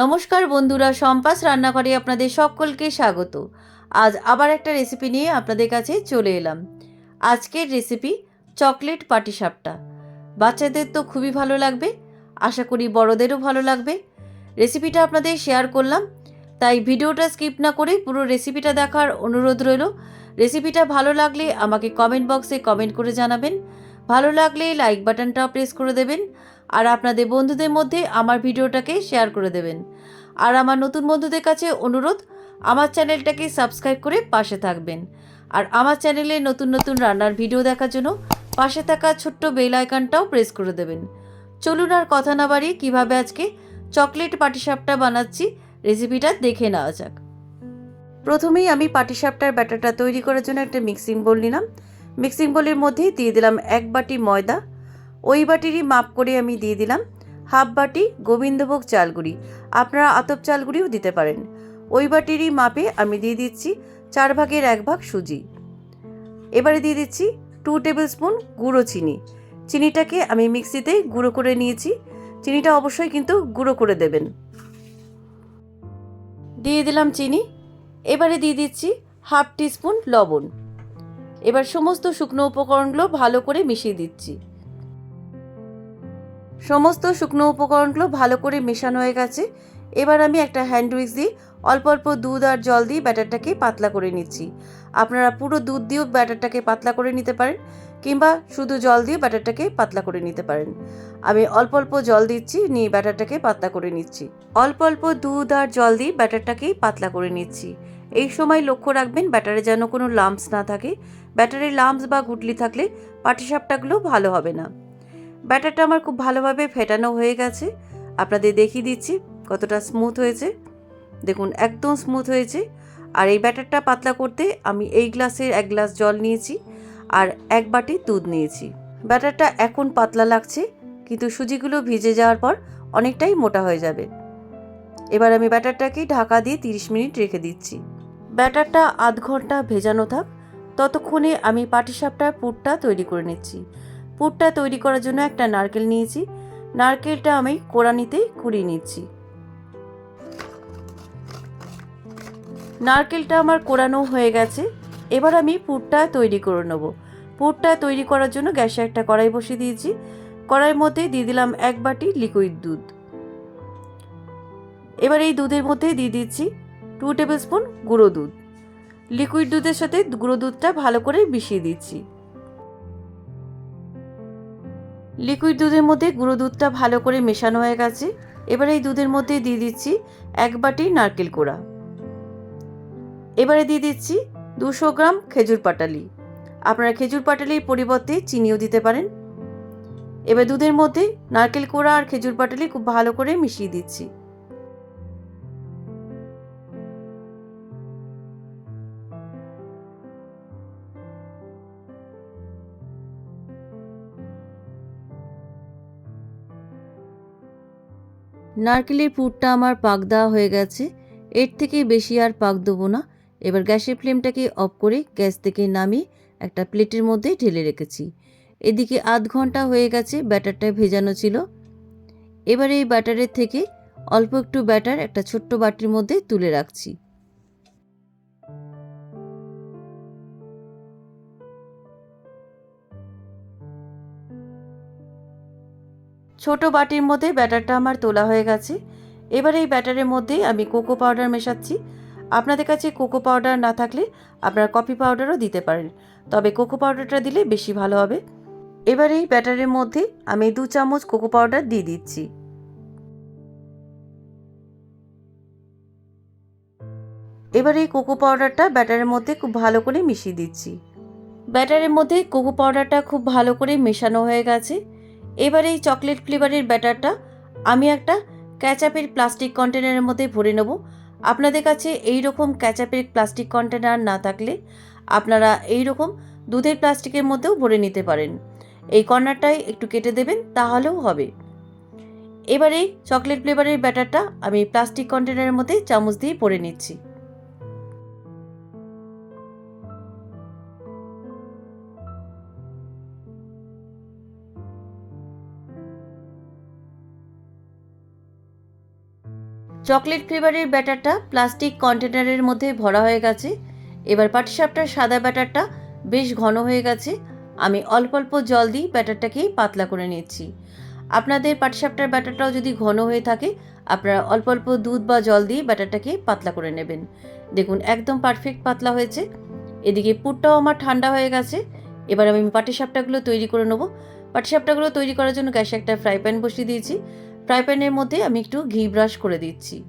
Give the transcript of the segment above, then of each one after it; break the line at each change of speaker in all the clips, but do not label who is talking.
নমস্কার বন্ধুরা সম্পাস রান্নাঘরে আপনাদের সকলকে স্বাগত। আজ আবার একটা রেসিপি নিয়ে আপনাদের কাছে চলে এলাম। আজকের রেসিপি চকলেট পাটিসাপটা। বাচ্চাদের তো খুবই ভালো লাগবে, আশা করি বড়দেরও ভালো লাগবে। রেসিপিটা আপনাদের শেয়ার করলাম, তাই ভিডিওটা স্কিপ না করে পুরো রেসিপিটা দেখার অনুরোধ রইল। রেসিপিটা ভালো লাগলে আমাকে কমেন্ট বক্সে কমেন্ট করে জানাবেন। ভালো লাগলে লাইক বাটনটা প্রেস করে দেবেন। আর আপনাদের বন্ধুদের মধ্যে আমার ভিডিওটাকে শেয়ার করে দেবেন। আর আমার নতুন বন্ধুদের কাছে অনুরোধ, আমার চ্যানেলটাকে সাবস্ক্রাইব করে পাশে থাকবেন। আর আমার চ্যানেলে নতুন নতুন রান্নার ভিডিও দেখার জন্য পাশে থাকা ছোট্ট বেল আইকনটাও প্রেস করে দেবেন। চলুন আর কথা না বাড়িয়ে কীভাবে আজকে চকলেট পাটিসাপটা বানাচ্ছি রেসিপিটা দেখে নেওয়া যাক। প্রথমেই আমি পাটিসাপটার ব্যাটারটা তৈরি করার জন্য একটা মিক্সিং বোল নিলাম। মিক্সিং বোলের মধ্যেই দিয়ে দিলাম এক বাটি ময়দা ওই বাটিরই মাপ করে আমি দিয়ে দিলাম হাফ বাটি গোবিন্দভোগ চালগুড়ি। আপনারা আতপ চালগুড়িও দিতে পারেন। ওই বাটিরই মাপে আমি দিয়ে দিচ্ছি চার ভাগের এক ভাগ সুজি। এবারে দিয়ে দিচ্ছি টু টেবিল স্পুন গুঁড়ো চিনি। চিনিটাকে আমি মিক্সিতে গুঁড়ো করে নিয়েছি। চিনিটা অবশ্যই কিন্তু গুঁড়ো করে দেবেন। দিয়ে দিলাম চিনি। এবারে দিয়ে দিচ্ছি হাফ টিস্পুন লবণ। এবার সমস্ত শুকনো উপকরণগুলো ভালো করে মিশিয়ে দিচ্ছি। সমস্ত শুকনো উপকরণগুলো ভালো করে মেশানো হয়ে গেছে। এবার আমি একটা হ্যান্ড উইক্স দিয়ে অল্প অল্প দুধ আর জল দিয়ে ব্যাটারটাকে পাতলা করে নিচ্ছি। আপনারা পুরো দুধ দিয়েও ব্যাটারটাকে পাতলা করে নিতে পারেন, কিংবা শুধু জল দিয়ে ব্যাটারটাকে পাতলা করে নিতে পারেন। আমি অল্প অল্প জল দিচ্ছি, নিয়ে ব্যাটারটাকে পাতলা করে নিচ্ছি। অল্প অল্প দুধ আর জল দিয়ে ব্যাটারটাকেই পাতলা করে নিচ্ছি। এই সময় লক্ষ্য রাখবেন, ব্যাটারে যেন কোনো লাম্পস না থাকে। ব্যাটারে লাম্পস বা গুটলি থাকলে পাটিসাপটাগুলো ভালো হবে না। ব্যাটারটা আমার খুব ভালোভাবে ফেটানো হয়ে গেছে। আপনাদের দেখিয়ে দিচ্ছি কতটা স্মুথ হয়েছে। দেখুন, একদম স্মুথ হয়েছে। আর এই ব্যাটারটা পাতলা করতে আমি এই গ্লাসের এক গ্লাস জল নিয়েছি আর এক বাটি দুধ নিয়েছি। ব্যাটারটা এখন পাতলা লাগছে, কিন্তু সুজিগুলো ভিজে যাওয়ার পর অনেকটাই মোটা হয়ে যাবে। এবার আমি ব্যাটারটাকে ঢাকা দিয়ে তিরিশ মিনিট রেখে দিচ্ছি। ব্যাটারটা আধ ঘণ্টা ভেজানো থাক। ততক্ষণে আমি পাটিসাপটার পুরটা তৈরি করে নিচ্ছি। পুরটা তৈরি করার জন্য একটা নারকেল নিয়েছি। নারকেলটা আমি কোরানিতে কুড়িয়ে নিচ্ছি। নারকেলটা আমার কোরানো হয়ে গেছে। এবার আমি পুরটা তৈরি করে নেব। পুরটা তৈরি করার জন্য গ্যাসে একটা কড়াই বসিয়ে দিয়েছি। কড়াইয়ের মধ্যে দিয়ে দিলাম এক বাটি লিকুইড দুধ। এবার এই দুধের মধ্যে দিয়ে দিচ্ছি টু টেবিল স্পুন গুঁড়ো দুধ। লিকুইড দুধের সাথে গুঁড়ো দুধটা ভালো করে মিশিয়ে দিচ্ছি। লিকুইড দুধের মধ্যে গুঁড়ো দুধটা ভালো করে মেশানো হয়ে গেছে। এবার এই দুধের মধ্যে দিয়ে দিচ্ছি এক বাটি নারকেল কোড়া। এবারে দিয়ে দিচ্ছি দুশো গ্রাম খেজুর পাটালি। আপনারা খেজুর পাটালির পরিবর্তে চিনিও দিতে পারেন। এবার দুধের মধ্যে নারকেল কোড়া আর খেজুর পাটালি খুব ভালো করে মিশিয়ে দিচ্ছি। নারকেলের পুরটা আমার পাক দেওয়া হয়ে গেছে। এর থেকে বেশি আর পাক দেবো না। এবার গ্যাসের ফ্লেমটাকে অফ করে গ্যাস থেকে নামিয়ে একটা প্লেটের মধ্যে ঢেলে রেখেছি। এদিকে আধ ঘণ্টা হয়ে গেছে ব্যাটারটা ভেজানো ছিল। এবার এই ব্যাটারের থেকে অল্প একটু ব্যাটার একটা ছোট্ট বাটির মধ্যে তুলে রাখছি। ছোট বাটির মধ্যে ব্যাটারটা আমার তোলা হয়ে গেছে। এবার এই ব্যাটারের মধ্যে আমি কোকো পাউডার মেশাচ্ছি। আপনাদের কাছে কোকো পাউডার না থাকলে আপনারা কফি পাউডারও দিতে পারেন। তবে কোকো পাউডারটা দিলে বেশি ভালো হবে। এবার এই ব্যাটারের মধ্যে আমি দু চামচ কোকো পাউডার দিয়ে দিচ্ছি। এবার এই কোকো পাউডারটা ব্যাটারের মধ্যে খুব ভালো করে মিশিয়ে দিচ্ছি। ব্যাটারের মধ্যে কোকো পাউডারটা খুব ভালো করে মেশানো হয়ে গেছে। এবার এই চকলেট ফ্লেভারের ব্যাটারটা আমি একটা ক্যাচাপের প্লাস্টিক কন্টেনারের মধ্যে ভরে নেব। আপনাদের কাছে এই রকম ক্যাচাপের প্লাস্টিক কন্টেনার না থাকলে আপনারা এই রকম দুধের প্লাস্টিকের মধ্যেও ভরে নিতে পারেন। এই কর্নারটাই একটু কেটে দেবেন, তাহলেও হবে। এবারে চকলেট ফ্লেভারের ব্যাটারটা আমি প্লাস্টিক কন্টেনারের মধ্যে চামচ দিয়ে ভরে নিচ্ছি। চকলেট ফ্লেভারের ব্যাটারটা প্লাস্টিক কন্টেনারের মধ্যে ভরা হয়ে গেছে। এবার পাটিসাপটার সাদা ব্যাটারটা বেশ ঘন হয়ে গেছে। আমি অল্প অল্প জল দিয়ে ব্যাটারটাকে পাতলা করে নিচ্ছি। আপনাদের পাটিসাপটার ব্যাটারটাও যদি ঘন হয়ে থাকে, আপনারা অল্প অল্প দুধ বা জল দিয়ে ব্যাটারটাকে পাতলা করে নেবেন। দেখুন, একদম পারফেক্ট পাতলা হয়েছে। এদিকে পুরটাও আমার ঠান্ডা হয়ে গেছে। এবার আমি পাটিসাপটাগুলো তৈরি করে নেব। পাটিসাপটাগুলো তৈরি করার জন্য গ্যাসে একটা ফ্রাই প্যান বসিয়ে দিয়েছি। ফ্রাই প্যানের মধ্যে আমি একটু ঘি ব্রাশ করে দিচ্ছি।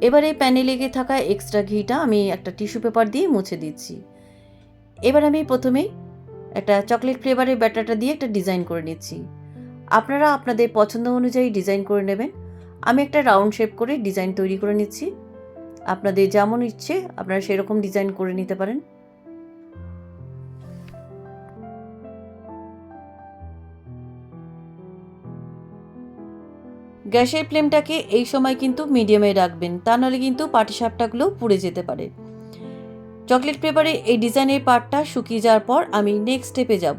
এবার এই প্যানে লেগে থাকা এক্সট্রা ঘিটা আমি একটা টিস্যু পেপার দিয়ে মুছে দিচ্ছি। এবার আমি প্রথমেই একটা চকলেট ফ্লেভারের ব্যাটারটা দিয়ে একটা ডিজাইন করে নিচ্ছি। আপনারা আপনাদের পছন্দ অনুযায়ী ডিজাইন করে নেবেন। আমি একটা রাউন্ড শেপ করে ডিজাইন তৈরি করে নিচ্ছি। আপনাদের যেমন ইচ্ছে আপনারা সেরকম ডিজাইন করে নিতে পারেন। গ্যাসের ফ্লেমটাকে এই সময় কিন্তু মিডিয়ামে রাখবেন। তা নাহলে কিন্তু পাটিসাপটাগুলো পুড়ে যেতে পারে। চকলেট ফ্লেভারে এই ডিজাইনের পার্টটা শুকিয়ে যাওয়ার পর আমি নেক্সট স্টেপে যাব।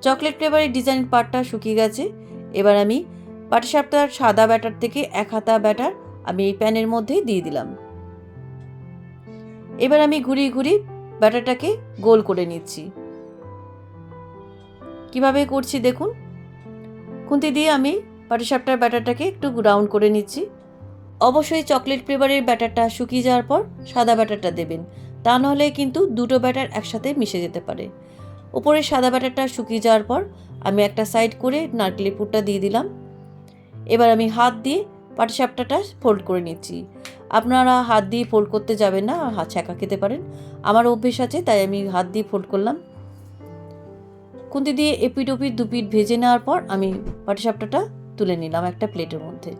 চকলেট ফ্লেভারের ডিজাইনের পার্টটা শুকিয়ে গেছে। এবার আমি পাটিসাপটার সাদা ব্যাটার থেকে এক হাতা ব্যাটার আমি এই প্যানের মধ্যে দিয়ে দিলাম। এবার আমি ঘুরিয়ে ঘুরিয়ে ব্যাটারটাকে গোল করে নিচ্ছি। কীভাবে করছি দেখুন। খুন্তি দিয়ে আমি পাটিসাপটার ব্যাটারটাকে একটু রাউন্ড করে নিচ্ছি। অবশ্যই চকলেট ফ্লেভারের ব্যাটারটা শুকিয়ে যাওয়ার পর সাদা ব্যাটারটা দেবেন। তা নাহলে কিন্তু দুটো ব্যাটার একসাথে মিশে যেতে পারে। উপরে সাদা ব্যাটারটা শুকিয়ে যাওয়ার পর আমি একটা সাইড করে নারকেলের পুরটা দিয়ে দিলাম। এবার আমি হাত দিয়ে পাটিসাপটাটা ফোল্ড করে নিচ্ছি। আপনারা হাত দিয়ে ফোল্ড করতে যাবেন না, হাত ছ্যাঁকা খেতে পারেন। আমার অভ্যেস আছে, তাই আমি হাত দিয়ে ফোল্ড করলাম। খুন্তি দিয়ে এপিট ওপিট দুপিট ভেজে নেওয়ার পর আমি পাটিসাপটাটা তুলে নিলাম একটা প্লেটের মধ্যে।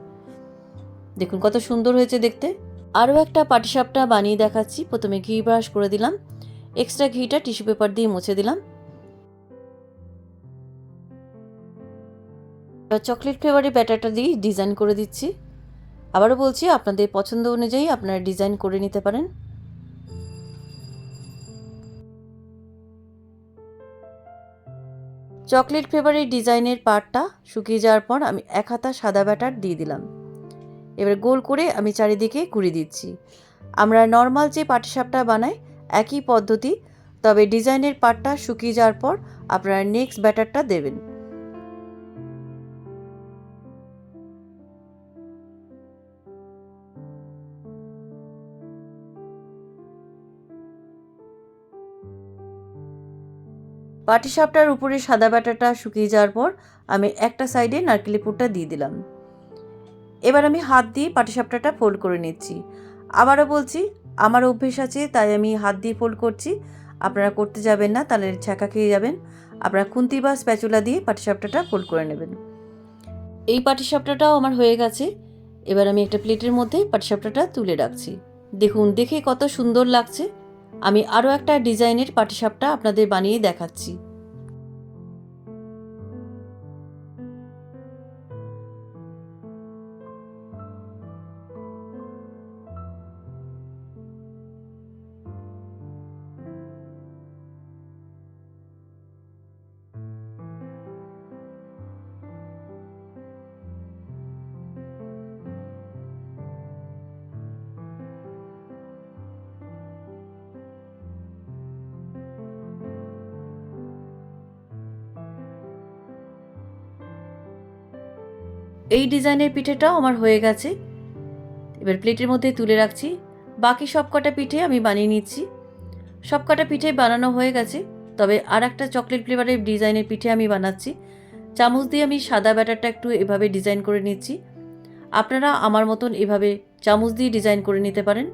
দেখুন কত সুন্দর হয়েছে দেখতে। আরও একটা পাটিসাপটা বানিয়ে দেখাচ্ছি। প্রথমে ঘি ব্রাশ করে দিলাম। এক্সট্রা ঘিটা টিস্যু পেপার দিয়ে মুছে দিলাম। চকলেট ফ্লেভারের ব্যাটারটা দিয়ে ডিজাইন করে দিচ্ছি। আবারও বলছি, আপনাদের পছন্দ অনুযায়ী আপনারা ডিজাইন করে নিতে পারেন। চকলেট ফ্লেভারের ডিজাইনের পাটটা শুকিয়ে যাওয়ার পর আমি এক হাতা সাদা ব্যাটার দিয়ে দিলাম। এবার গোল করে আমি চারিদিকে ঘুরিয়ে দিচ্ছি। আমরা নর্মাল যে পাটিসাপটা বানাই, একই পদ্ধতি, তবে ডিজাইনের পাটটা শুকিয়ে যাওয়ার পর আপনারা নেক্সট ব্যাটারটা দেবেন। পাটিসাপটার উপরে সাদা ব্যাটারটা শুকিয়ে যাওয়ার পর আমি একটা সাইডে নারকেলি পুরটা দিয়ে দিলাম। এবার আমি হাত দিয়ে পাটিসাপটাটা ফোল্ড করে নিচ্ছি। আবারও বলছি, আমার অভ্যেস আছে, তাই আমি হাত দিয়ে ফোল্ড করছি। আপনারা করতে যাবেন না, তাহলে ছ্যাঁকা খেয়ে যাবেন। আপনারা খুন্তি বা স্প্যাচুলা দিয়ে পাটিসাপটাটা ফোল্ড করে নেবেন। এই পাটিসাপটাটাও আমার হয়ে গেছে। এবার আমি একটা প্লেটের মধ্যে পাটিসাপটাটা তুলে রাখছি। দেখুন, দেখে কত সুন্দর লাগছে। আমি আরও একটা ডিজাইনের পাটিসাপটা আপনাদের বানিয়ে দেখাচ্ছি। এই ডিজাইনের পিঠেটাও আমার হয়ে গেছে। এবার প্লেটের মধ্যে তুলে রাখছি। বাকি সব কটা পিঠে আমি বানিয়ে নিচ্ছি। সব কটা পিঠে বানানো হয়ে গেছে। তবে আর একটা চকলেট ফ্লেভারের ডিজাইনের পিঠে আমি বানাচ্ছি। চামচ দিয়ে আমি সাদা ব্যাটারটা একটু এভাবে ডিজাইন করে নিচ্ছি। আপনারা আমার মতন এভাবে চামচ দিয়ে ডিজাইন করে নিতে পারেন।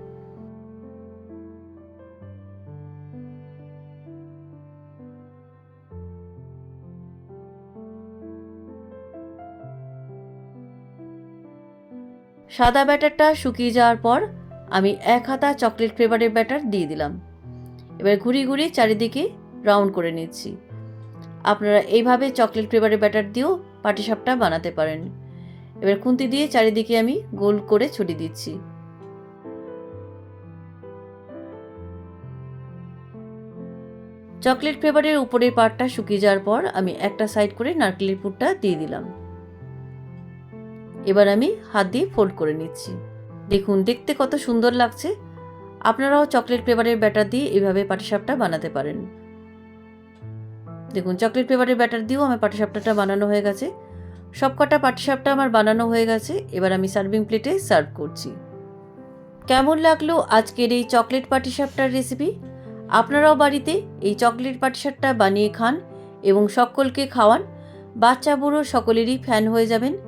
সাদা ব্যাটারটা শুকিয়ে যাওয়ার পর আমি এক হাতা চকলেট ফ্লেভারের ব্যাটার দিয়ে দিলাম। এবার ঘুরিয়ে ঘুরিয়ে চারিদিকে রাউন্ড করে নিচ্ছি। আপনারা এইভাবে চকলেট ফ্লেভারের ব্যাটার দিয়েও পাটিসাপটা বানাতে পারেন। এবার খুন্তি দিয়ে চারিদিকে আমি গোল করে ছুটি দিচ্ছি। চকলেট ফ্লেভারের উপরের পার্টটা শুকিয়ে যাওয়ার পর আমি একটা সাইড করে নারকেলের পুরটা দিয়ে দিলাম। এবার আমি হাত দিয়ে ফোল্ড করে নিচ্ছি। দেখুন, দেখতে কত সুন্দর লাগছে। আপনারাও চকলেট ফ্লেভারের ব্যাটার দিয়ে এভাবে পাটিসাপটা বানাতে পারেন। দেখুন চকলেট ফ্লেভারের ব্যাটার দিয়েও আমার পাটিসাপটাটা বানানো হয়ে গেছে। সবকটা পাটিসাপটা আমার বানানো হয়ে গেছে। এবার আমি সার্ভিং প্লেটে সার্ভ করছি। কেমন লাগল আজকের এই চকলেট পাটিসাপটার রেসিপি আপনারাও বাড়িতে এই চকলেট পাটিসাপটা বানিয়ে খান এবং সকলকে খাওয়ান। বাচ্চা বুড়ো সকলেরই ফ্যান হয়ে যাবেন।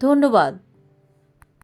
ধন্যবাদ।